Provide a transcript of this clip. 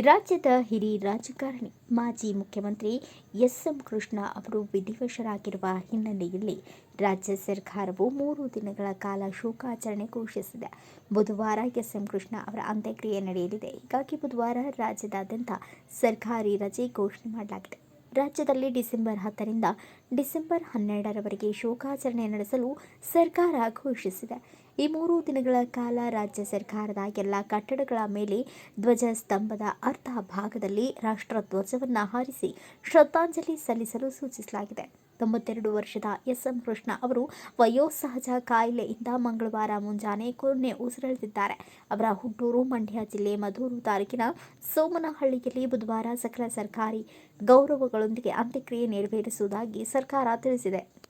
ರಾಜ್ಯದ ಹಿರಿಯ ರಾಜಕಾರಣಿ, ಮಾಜಿ ಮುಖ್ಯಮಂತ್ರಿ ಎಸ್. ಎಂ. ಕೃಷ್ಣ ಅವರು ವಿಧಿವಶರಾಗಿರುವ ಹಿನ್ನೆಲೆಯಲ್ಲಿ ರಾಜ್ಯ ಸರ್ಕಾರವು ಮೂರು ದಿನಗಳ ಕಾಲ ಶೋಕಾಚರಣೆ ಘೋಷಿಸಿದೆ. ಬುಧವಾರ ಎಸ್. ಎಂ. ಕೃಷ್ಣ ಅವರ ಅಂತ್ಯಕ್ರಿಯೆ ನಡೆಯಲಿದೆ. ಹೀಗಾಗಿ ಬುಧವಾರ ರಾಜ್ಯದಾದ್ಯಂತ ಸರ್ಕಾರಿ ರಜೆ ಘೋಷಣೆ ಮಾಡಲಾಗಿದೆ. ರಾಜ್ಯದಲ್ಲಿ ಡಿಸೆಂಬರ್ ಹತ್ತರಿಂದ ಡಿಸೆಂಬರ್ ಹನ್ನೆರಡರವರೆಗೆ ಶೋಕಾಚರಣೆ ನಡೆಸಲು ಸರ್ಕಾರ ಘೋಷಿಸಿದೆ. ಈ ಮೂರು ದಿನಗಳ ಕಾಲ ರಾಜ್ಯ ಸರ್ಕಾರದ ಎಲ್ಲ ಕಟ್ಟಡಗಳ ಮೇಲೆ ಧ್ವಜ ಸ್ತಂಭದ ಅರ್ಧ ಭಾಗದಲ್ಲಿ ರಾಷ್ಟ್ರಧ್ವಜವನ್ನು ಹಾರಿಸಿ ಶ್ರದ್ಧಾಂಜಲಿ ಸಲ್ಲಿಸಲು ಸೂಚಿಸಲಾಗಿದೆ. ತೊಂಬತ್ತೆರಡು ವರ್ಷದ ಎಸ್ ಎಂ ಕೃಷ್ಣ ಅವರು ವಯೋಸಹಜ ಕಾಯಿಲೆಯಿಂದ ಮಂಗಳವಾರ ಮುಂಜಾನೆ ಕೊನೆ ಉಸಿರೆಳೆದಿದ್ದಾರೆ. ಅವರ ಹುಟ್ಟೂರು ಮಂಡ್ಯ ಜಿಲ್ಲೆ ಮಧೂರು ತಾಲೂಕಿನ ಸೋಮನಹಳ್ಳಿಯಲ್ಲಿ ಬುಧವಾರ ಸಕಲ ಸರ್ಕಾರಿ ಗೌರವಗಳೊಂದಿಗೆ ಅಂತ್ಯಕ್ರಿಯೆ ನೆರವೇರಿಸುವುದಾಗಿ ಸರ್ಕಾರ ತಿಳಿಸಿದೆ.